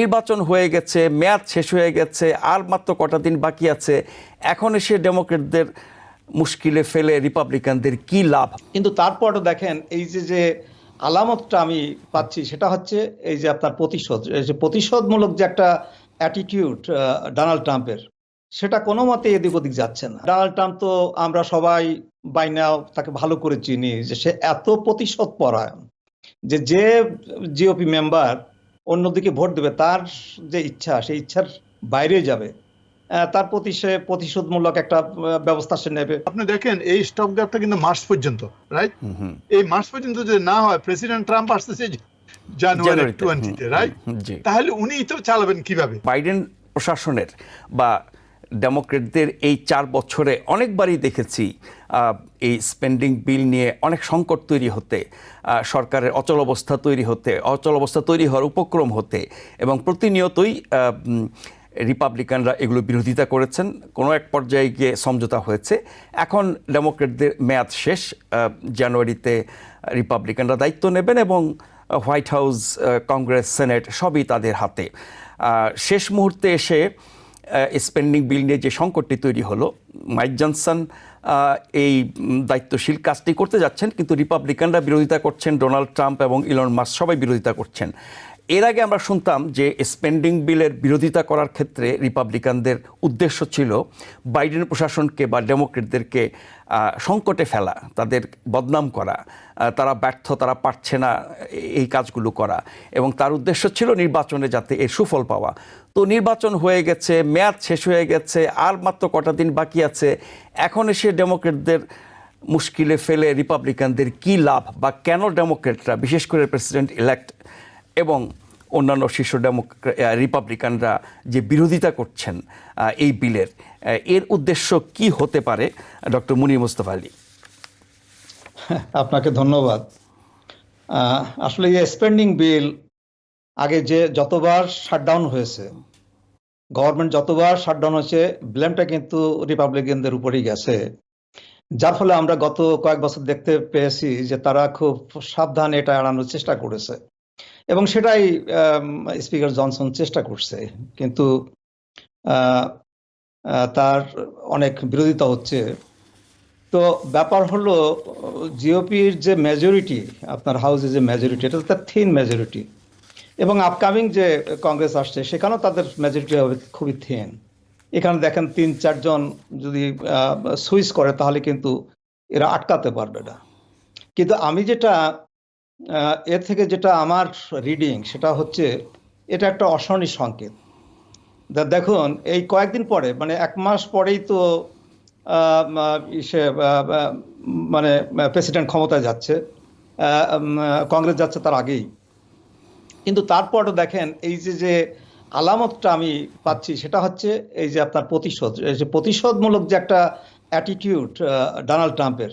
নির্বাচন হয়ে গেছে, মেয়াদ শেষ হয়ে গেছে, আর মাত্র কটা দিন বাকি আছে। এখন এসে ডেমোক্রেটদের মুশকিলে ফেলে রিপাবলিকানদের কি লাভ? কিন্তু তারপরও দেখেন, এই যে যে আলামতটা আমি পাচ্ছি, সেটা হচ্ছে এই যে আপনার প্রতিশোধ। এই যে প্রতিশোধমূলক যে একটা অ্যাটিটিউড ডোনাল্ড ট্রাম্পের সেটা কোনো মতে এদিক ওদিক যাচ্ছে না। ডোনাল্ড ট্রাম্প তো আমরা সবাই বাইনাও তাকে ভালো করে চিনি যে সে এত প্রতিশোধ পরায়ণ যে যে জিওপি মেম্বার অন্যদিকে ভোট দেবে তার যে ইচ্ছা সেই ইচ্ছার বাইরে যাবে। তার প্রতি সে প্রতিশোধমূলক একটা ব্যবস্থা সে নেবে। আপনি দেখেন এই স্টপ গ্যাপটা কিন্তু মার্চ পর্যন্ত রাইট। এই মার্চ পর্যন্ত যদি না হয় প্রেসিডেন্ট ট্রাম্প আসতেছে জানুয়ারি টোয়েন্টিতে রাইট তাহলে উনি তো চালাবেন কীভাবে? বাইডেন প্রশাসনের বা ডেমোক্রেটদের এই চার বছরে অনেকবারই দেখেছি এই স্পেন্ডিং বিল নিয়ে অনেক সংকট তৈরি হতে সরকারের অচল অবস্থা তৈরি হতে, অচল অবস্থা তৈরি হওয়ার উপক্রম হতে এবং প্রতিনিয়তই রিপাবলিকানরা এগুলো বিরোধিতা করেছেন, কোনো এক পর্যায়ে গিয়ে সমঝোতা হয়েছে। এখন ডেমোক্রেটদের মেয়াদ শেষ জানুয়ারিতে রিপাবলিকানরা দায়িত্ব নেবেন এবং হোয়াইট হাউস কংগ্রেস, সেনেট সবই তাদের হাতে। শেষ মুহূর্তে এসে স্পেন্ডিং বিল নিয়ে যে সংকটটি তৈরি হলো মাইক জনসন এই দায়িত্বশীল কাজটি করতে যাচ্ছেন, কিন্তু রিপাবলিকানরা বিরোধিতা করছেন ডোনাল্ড ট্রাম্প এবং ইলন মাস সবাই বিরোধিতা করছেন। এর আগে আমরা শুনতাম যে স্পেন্ডিং বিলের বিরোধিতা করার ক্ষেত্রে রিপাবলিকানদের উদ্দেশ্য ছিল বাইডেন প্রশাসনকে বা ডেমোক্রেটদেরকে সংকটে ফেলা, তাদের বদনাম করা তারা ব্যর্থ, তারা পারছে না এই কাজগুলো করা। এবং তার উদ্দেশ্য ছিল নির্বাচনে যাতে এর সুফল পাওয়া। তো নির্বাচন হয়ে গেছে, মেয়াদ শেষ হয়ে গেছে, আর মাত্র কটা দিন বাকি আছে। এখন এসে ডেমোক্রেটদের মুশকিলে ফেলে রিপাবলিকানদের কি লাভ? বা কেন ডেমোক্রেটরা বিশেষ করে প্রেসিডেন্ট ইলেক্ট এবং অন্যান্য শীর্ষ ডেমোক্রা রিপাবলিকানরা যে বিরোধিতা করছেন এই বিলের এর উদ্দেশ্য কি হতে পারে? ডক্টর মুনি মুস্তফা আলী। আপনাকে ধন্যবাদ। আসলে এই স্পেন্ডিং বিল আগে যে যতবার শাটডাউন হয়েছে, গভর্নমেন্ট যতবার শাটডাউন হয়েছে ব্লেমটা কিন্তু রিপাবলিকানদের উপরেই গেছে। যার ফলে আমরা গত কয়েক বছর দেখতে পেয়েছি যে তারা খুব সাবধানে এটা এড়ানোর চেষ্টা করেছে। এবং সেটাই স্পিকার জনসন চেষ্টা করছে। কিন্তু তার অনেক বিরোধিতা হচ্ছে। তো ব্যাপার হলো, জিওপির যে মেজরিটি আপনার হাউসে যে মেজরিটি এটা তার থিন মেজরিটি এবং আপকামিং যে কংগ্রেস আসছে, সেখানেও তাদের মেজরিটি হবে খুবই থিন এখানে দেখেন তিন চারজন যদি সুইচ করে, তাহলে কিন্তু এরা আটকাতে পারবে না। কিন্তু আমি যেটা এর থেকে যেটা আমার রিডিং সেটা হচ্ছে এটা একটা অশনি সংকেত। দেখুন এই কয়েকদিন পরে মানে এক মাস পরেই তো আহ, মানে প্রেসিডেন্ট ক্ষমতায় যাচ্ছে কংগ্রেস যাচ্ছে তার আগেই। কিন্তু তারপরও দেখেন এই যে যে আলামতটা আমি পাচ্ছি সেটা হচ্ছে এই যে আপনার প্রতিশোধ এই যে প্রতিশোধমূলক যে একটা অ্যাটিটিউড ডোনাল্ড ট্রাম্পের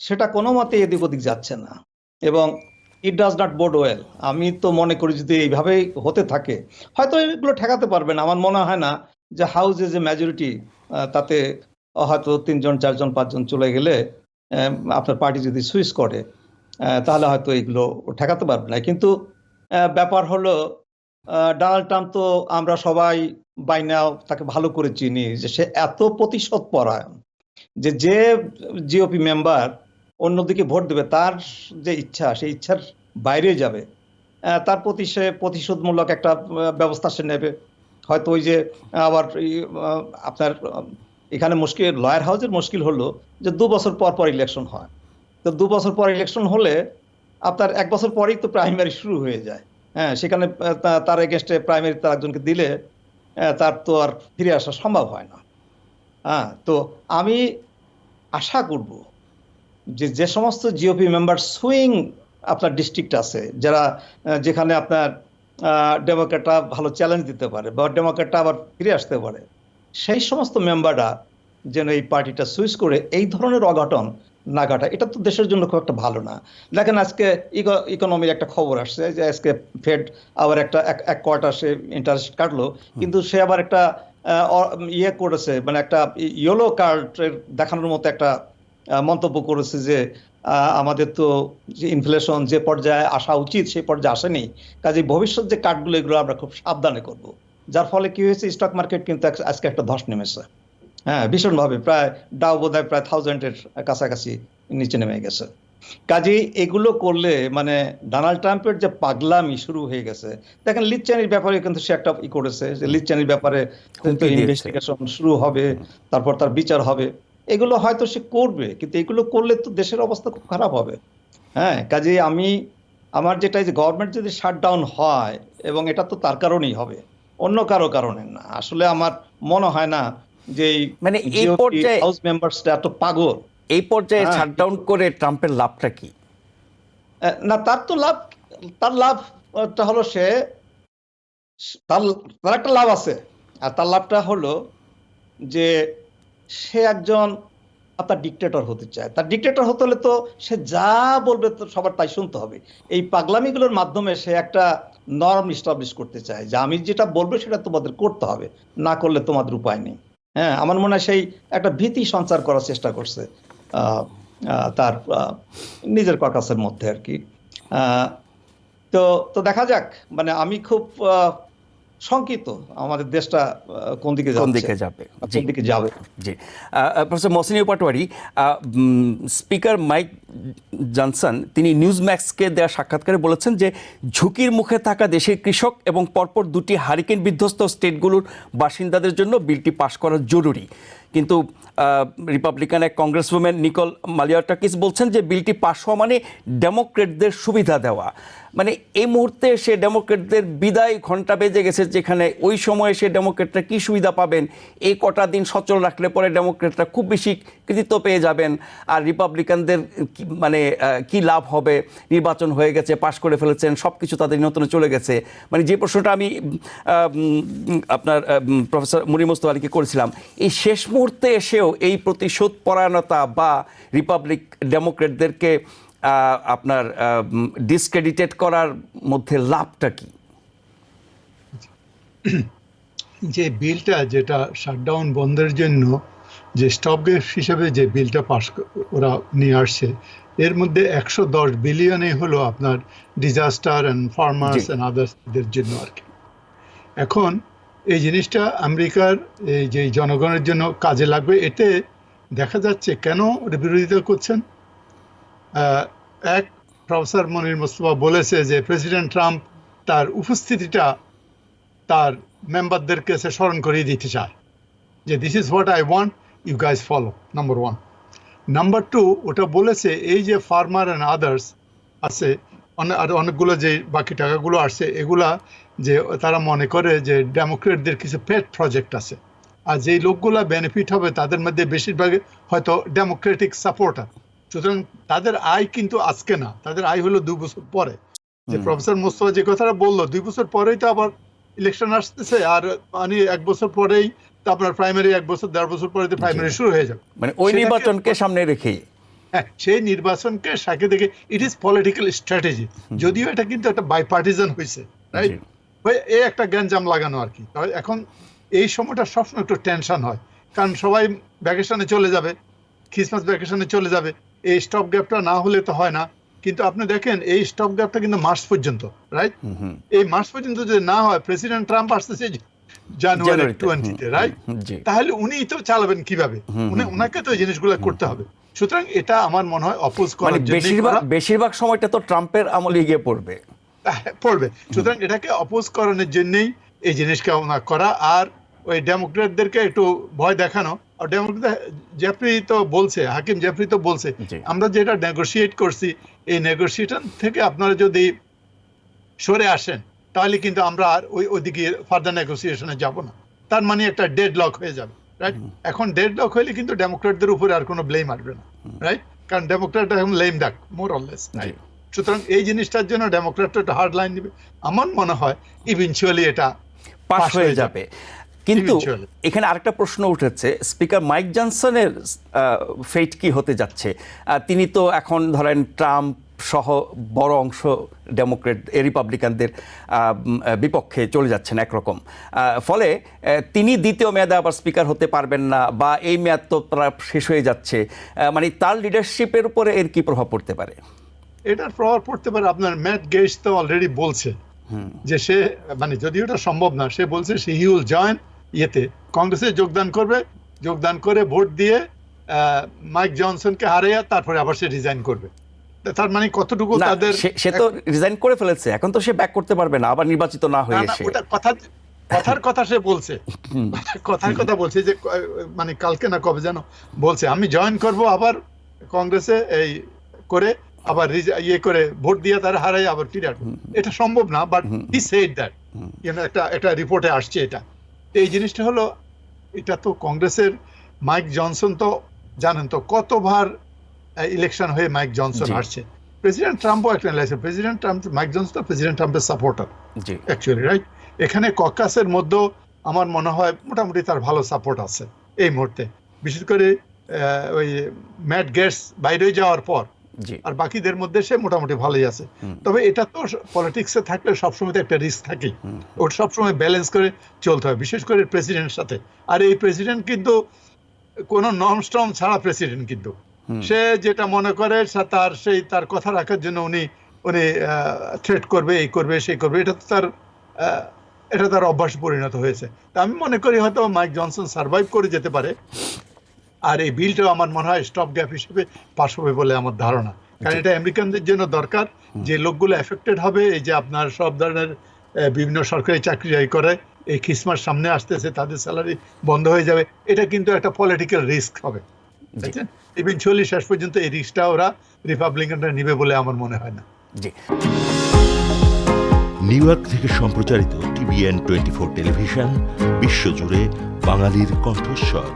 সেটা কোনো মতে এদিক ওদিক যাচ্ছে না। এবং it does not bode well আমি তো মনে করি যদি এইভাবেই হতে থাকে, হয়তো এগুলো ঠেকাতে পারবেন। আমার মনে হয় না যে হাউসে যে মেজরিটি তাতে হয়তো তিনজন, চারজন, পাঁচজন চলে গেলে আপনার পার্টি যদি সুইচ করে তাহলে হয়তো এগুলো ঠেকাতে পারবে না। কিন্তু ব্যাপার হলো ডোনাল্ড ট্রাম্প তো আমরা সবাই বাই নাও তাকে ভালো করে চিনি যে সে এত প্রতিশোধ পরায়ণ যে যে জিওপি মেম্বার অন্যদিকে ভোট দেবে, তার যে ইচ্ছা, সেই ইচ্ছার বাইরে যাবে। তার প্রতি সে প্রতিশোধমূলক একটা ব্যবস্থা সে নেবে। হয়তো ওই যে, আবার আপনার এখানে মুশকিল, লয়ার হাউসের মুশকিল হলো যে দু বছর পর পর ইলেকশন হয়। তো দু বছর পর ইলেকশন হলে আপনার এক বছর পরেই তো প্রাইমারি শুরু হয়ে যায়। হ্যাঁ সেখানে তার এগেনস্টে প্রাইমারি তার একজনকে দিলে তার তো আর ফিরে আসা সম্ভব হয় না। হ্যাঁ তো আমি আশা করব যে যে সমস্ত জিওপি মেম্বার সুইং আপনার ডিস্ট্রিক্ট আছে যারা যেখানে আপনার ডেমোক্রেটরা ভালো চ্যালেঞ্জ দিতে পারে বা ডেমোক্রেটরা আবার ফিরে আসতে পারে সেই সমস্ত মেম্বাররা যেন এই পার্টিটা সুইচ করে এই ধরনের অঘটন না ঘটায় এটা তো দেশের জন্য খুব একটা ভালো না। দেখেন আজকে ইকোনমির একটা খবর আসছে যে আজকে ফেড আবার একটা এক- কোয়ার্টার সে ইন্টারেস্ট কাটলো কিন্তু সে আবার একটা ইয়ে করেছে মানে একটা ইয়েলো কার্ড দেখানোর মতো একটা মন্তব্য করেছে যে আমাদের তো যে ইনফ্লেশন যে পর্যায়ে আসা উচিত সেই পর্যায়ে আসেনি। কাজে ভবিষ্যৎ যে কাটগুলো এগুলো আমরা খুব সাবধানে করব। যার ফলে কি হয়েছে স্টক মার্কেট কিন্তু আজকে একটা ধস নেমেছে। হ্যাঁ ভীষণভাবে প্রায় ডাও বোধহয় প্রায় থাউজেন্ডের কাছাকাছি নিচে নেমে গেছে। কাজে এগুলো করলে মানে ডোনাল্ড ট্রাম্পের যে পাগলামি শুরু হয়ে গেছে দেখেন লিচ্চানির ব্যাপারে কিন্তু সে একটা ই করেছে যে লিচ্চানির ব্যাপারে ইনভেস্টিগেশন শুরু হবে তারপর তার বিচার হবে। এগুলো হয়তো সে করবে কিন্তু এগুলো করলে তো দেশের অবস্থা খুব খারাপ হবে। হ্যাঁ কাজে আমি আমার যেটা যে গভর্নমেন্ট যদি শাটডাউন হয় এবং এটা তো তার কারণেই হবে অন্য কারও কারণে না। আসলে আমার মনে হয় না যে মানে এই পর্যায়ে- হাউস মেম্বার্সটা এত পাগল। এই পর্যায়ে হ্যাঁ, শাটডাউন করে ট্রাম্পের লাভটা কি? না তার তো লাভ তার লাভটা হলো সে তার তার একটা লাভ আছে। আর তার লাভটা হলো যে সে একজন আপনার ডিক্টেটর হতে চায়। তার ডিক্টেটর হতে হলে তো সে যা বলবে তো সবার তাই শুনতে হবে। এই পাগলামিগুলোর মাধ্যমে সে একটা নরম ইস্টাবলিশ করতে চায় যে আমি যেটা বলব সেটা তোমাদের করতে হবে, না করলে তোমাদের উপায় নেই। হ্যাঁ আমার মনে হয় সেই একটা ভীতি সঞ্চার করার চেষ্টা করছে তার নিজের ককাসের মধ্যে আর কি। তো তো দেখা যাক মানে আমি খুব শঙ্কিত আমাদের দেশটা কোন দিকে কোন দিকে যাবে? কোন দিকে যাবে? জি। Professor Mohsini Patowari speaker Mike Johnson, তিনি নিউজ ম্যাক্সকে দেওয়া সাক্ষাৎকারে বলেছেন যে, ঝুঁকির মুখে থাকা দেশের কৃষক এবং পরপর দুটি হারিকেন বিধ্বস্ত স্টেটগুলোর বাসিন্দাদের জন্য বিলটি পাশ করা জরুরি। কিন্তু রিপাবলিকান এক কংগ্রেসম্যান নিকল মালিয়াটাকিস বলছেন যে, বিলটি পাশ হওয়া মানে ডেমোক্রেটদের সুবিধা দেওয়া। মানে এই মুহূর্তে সে ডেমোক্রেটদের বিদায় ঘণ্টা বেজে গেছে যেখানে ওই সময়ে সে ডেমোক্রেটরা কী সুবিধা পাবেন, এই কটা দিন সচল রাখলে পরে ডেমোক্রেটরা খুব বেশি কৃতিত্ব পেয়ে যাবেন। আর রিপাবলিকানদের মানে কি লাভ হবে? নির্বাচন হয়ে গেছে, পাশ করে ফেলেছেন সব কিছু তাদের নতুন চলে গেছে। মানে যে প্রশ্নটা আমি আপনার প্রফেসর মুরি মোস্তফা আলীকে করেছিলাম, এই শেষ মুহূর্তে এসেও এই প্রতিশোধ পরায়ণতা বা রিপাবলিক ডেমোক্রেটদেরকে আপনার ডিসক্রেডিটেড করার মধ্যে লাভটা কি? যে বিলটা যেটা শাটডাউন বন্ধের জন্য যে স্টপ স্টপগেট হিসেবে যে বিলটা পাস ওরা নিয়ে আসছে এর মধ্যে একশো দশ বিলিয়নে হলো আপনার ডিজাস্টার অ্যান্ড ফার্মার্স। অ্যান্ড আদার্সদের জন্য আর কি এখন এই জিনিসটা আমেরিকার এই যে জনগণের জন্য কাজে লাগবে এতে দেখা যাচ্ছে কেন বিরোধিতা করছেন এক প্রফেসর মনির মোস্তফা বলেছে যে প্রেসিডেন্ট ট্রাম্প তার উপস্থিতিটা তার মেম্বারদের কাছে স্মরণ করিয়ে দিতে চায় যে this is what I want you guys follow number one number two ওটা বলেছে এই যে ফার্মার অ্যান্ড আদার্স আছে আর অনেকগুলো যে বাকি টাকাগুলো আসছে এগুলা যে তারা মনে করে যে ডেমোক্রেটদের কিছু পেট প্রজেক্ট আছে। আর যেই লোকগুলা বেনিফিট হবে তাদের মধ্যে বেশিরভাগ হয়তো ডেমোক্রেটিক সাপোর্টার সুতরাং তাদের আয় কিন্তু আজকে না তাদের আয় হলো দুই বছর পরে। যে প্রফেসর মোস্তফা যে কথাটা বলল দুই বছর পরেই তো আবার ইলেকশন আসতেছে আর মানে এক বছর পরেই আপনার প্রাইমারি এক বছর দেড় বছর পরে প্রাইমারি শুরু হয়ে যাবে। মানে ওই নির্বাচনকে সামনে রেখেই। হ্যাঁ সেই নির্বাচনকে সাথে দেখে ইট ইজ পলিটিক্যাল স্ট্র্যাটেজি যদিও এটা কিন্তু একটা বাইপার্টিজান হয়েছে রাইট এই একটা গ্যাঞ্জাম লাগানো আর কি। এখন এই সময়টা সবসময় একটু টেনশন হয়। কারণ সবাই ভ্যাকেশনে চলে যাবে ক্রিসমাস ভ্যাকেশনে চলে যাবে। এই স্টপ গ্যাপটা না হলে তো হয় না। কিন্তু আপনি দেখেন এই স্টপ গ্যাপটা কিন্তু মার্চ পর্যন্ত রাইট এই মার্চ পর্যন্ত যদি না হয় প্রেসিডেন্ট ট্রাম্প আসতেছে জানুয়ারি টোয়েন্টিতে রাইট তাহলে উনিই তো চালাবেন কীভাবে? তো জিনিসগুলো করতে হবে। সুতরাং এটা আমার মনে হয় অপোজ মানে করার জন্য বেশিরভাগ বেশিরভাগ সময়টা তো ট্রাম্পের আমলে গিয়ে পড়বে। পড়বে। সুতরাং এটাকে অপোজ করানোর জন্যই এই জিনিসকে ওনার করা। আর ওই ডেমোক্রেটদেরকে একটু ভয় দেখানো। আর ডেমোক্রেট জেফরি তো বলছে হাকিম জেফরি তো বলছে আমরা যেটা নেগোশিয়েট করছি এই নেগোসিয়েশন থেকে আপনারা যদি সরে আসেন তাহলে কিন্তু আমরা আর ওই ওইদিকে ফার্দার নেগোসিয়েশনে যাব না। তার মানে একটা ডেড লক হয়ে যাবে রাইট এখন ডেড লক হলে কিন্তু ডেমোক্রেটদের উপরে আর কোনো ব্লেম আসবে না রাইট কারণ ডেমোক্রেট এখন লেম ডাক মোর অললেস সুতরাং এই জিনিসটার জন্য ডেমোক্রেটরা একটা হার্ড লাইন দিবে আমার মনে হয় ইভেনচুয়ালি এটা পাশ হয়ে যাবে। কিন্তু. এখানে আরেকটা প্রশ্ন উঠেছে স্পিকার মাইক জনসনের ফেট কি হতে যাচ্ছে? তিনি তো এখন ধরেন ট্রাম্প সহ বড় অংশ ডেমোক্রেট এ রিপাবলিকানদের বিপক্ষে চলে যাচ্ছেন একরকম। ফলে তিনি দ্বিতীয় মেয়াদে আবার স্পিকার হতে পারবেন না বা এই মেয়াদ তো প্রায় শেষ হয়ে যাচ্ছে। মানে তার লিডারশিপের উপরে এর কি প্রভাব পড়তে পারে? এটার প্রভাব পড়তে পারে আপনার ম্যাট গেস তো অলরেডি বলছে যে সে মানে যদিও এটা সম্ভব না সে বলছে সে হি উইল জয়েন ইয়েতে। কংগ্রেসে যোগদান করবে যোগদান করে ভোট দিয়ে মাইক জনসনকে হারিয়ে তারপরে আবার সে রিজাইন করবে। তার মানে কতটুকু তাদের সে- তো রিজাইন করে ফেলেছে এখন তো সে ব্যাক করতে পারবে না আবার নির্বাচিত না হয়ে না, এসে। ওটা কথা কথার কথা সে বলছে। কথার কথা বলছে যে মানে কালকে না কবে যেন বলছে আমি জয়েন করব আবার কংগ্রেসে এই করে আবার ইয়ে করে ভোট দিয়ে তারা হারাই আবার ফিরে এটা সম্ভব না বাট হি সেড দ্যাট একটা একটা রিপোর্টে আসছে এটা। এই জিনিসটা হলো এটা তো কংগ্রেসের মাইক জনসন তো জানেন তো কতবার ইলেকশন হয়ে মাইক জনসন। আসছে প্রেসিডেন্ট ট্রাম্পও একটা election president Trump Mike Johnson তো প্রেসিডেন্ট ট্রাম্পের সাপোর্টার অ্যাকচুয়ালি রাইট এখানে ককাসের মধ্যেও আমার মনে হয় মোটামুটি তার ভালো সাপোর্ট আছে এই মুহূর্তে। বিশেষ করে ওই ম্যাট গেটস বাইরে যাওয়ার পর আর বাকিদের মধ্যে সে মোটামুটি ভালোই আছে। তবে এটা তো পলিটিক্সে থাকলে সবসময় তো একটা রিস্ক থাকে ওটা সবসময় ব্যালেন্স করে চলতে হয় বিশেষ করে প্রেসিডেন্টের সাথে। আর এই প্রেসিডেন্ট কিন্তু কোনো নর্ম স্টর্ম ছাড়া প্রেসিডেন্ট কিন্তু। সে যেটা মনে করে তার সেই তার কথা রাখার জন্য উনি উনি থ্রেট করবে এই করবে সেই করবে। এটা তো তার এটা তার অভ্যাস পরিণত হয়েছে। তা আমি মনে করি হয়তো মাইক জনসন সার্ভাইভ করে যেতে পারে। আর এই বিলটাও আমার মনে হয় স্টপ গ্যাপ হিসেবে পাশ হবে বলে আমার ধারণা। কারণ এটা আমেরিকানদের জন্য দরকার যে লোকগুলো এফেক্টেড হবে এই যে আপনার সব ধরনের বিভিন্ন সরকারি চাকরি যাই করে এই খ্রিসমাস সামনে আসতেছে তাদের স্যালারি বন্ধ হয়ে যাবে। এটা কিন্তু একটা পলিটিক্যাল রিস্ক হবে। ইভেনচুয়ালি শেষ পর্যন্ত এই রিস্কটা ওরা রিপাবলিকানরা নিবে বলে আমার মনে হয় না। জি। নিউ ইয়র্ক থেকে সম্প্রচারিত টিভিএন টোয়েন্টি ফোর টেলিভিশন বিশ্বজুড়ে বাঙালির কণ্ঠস্বর।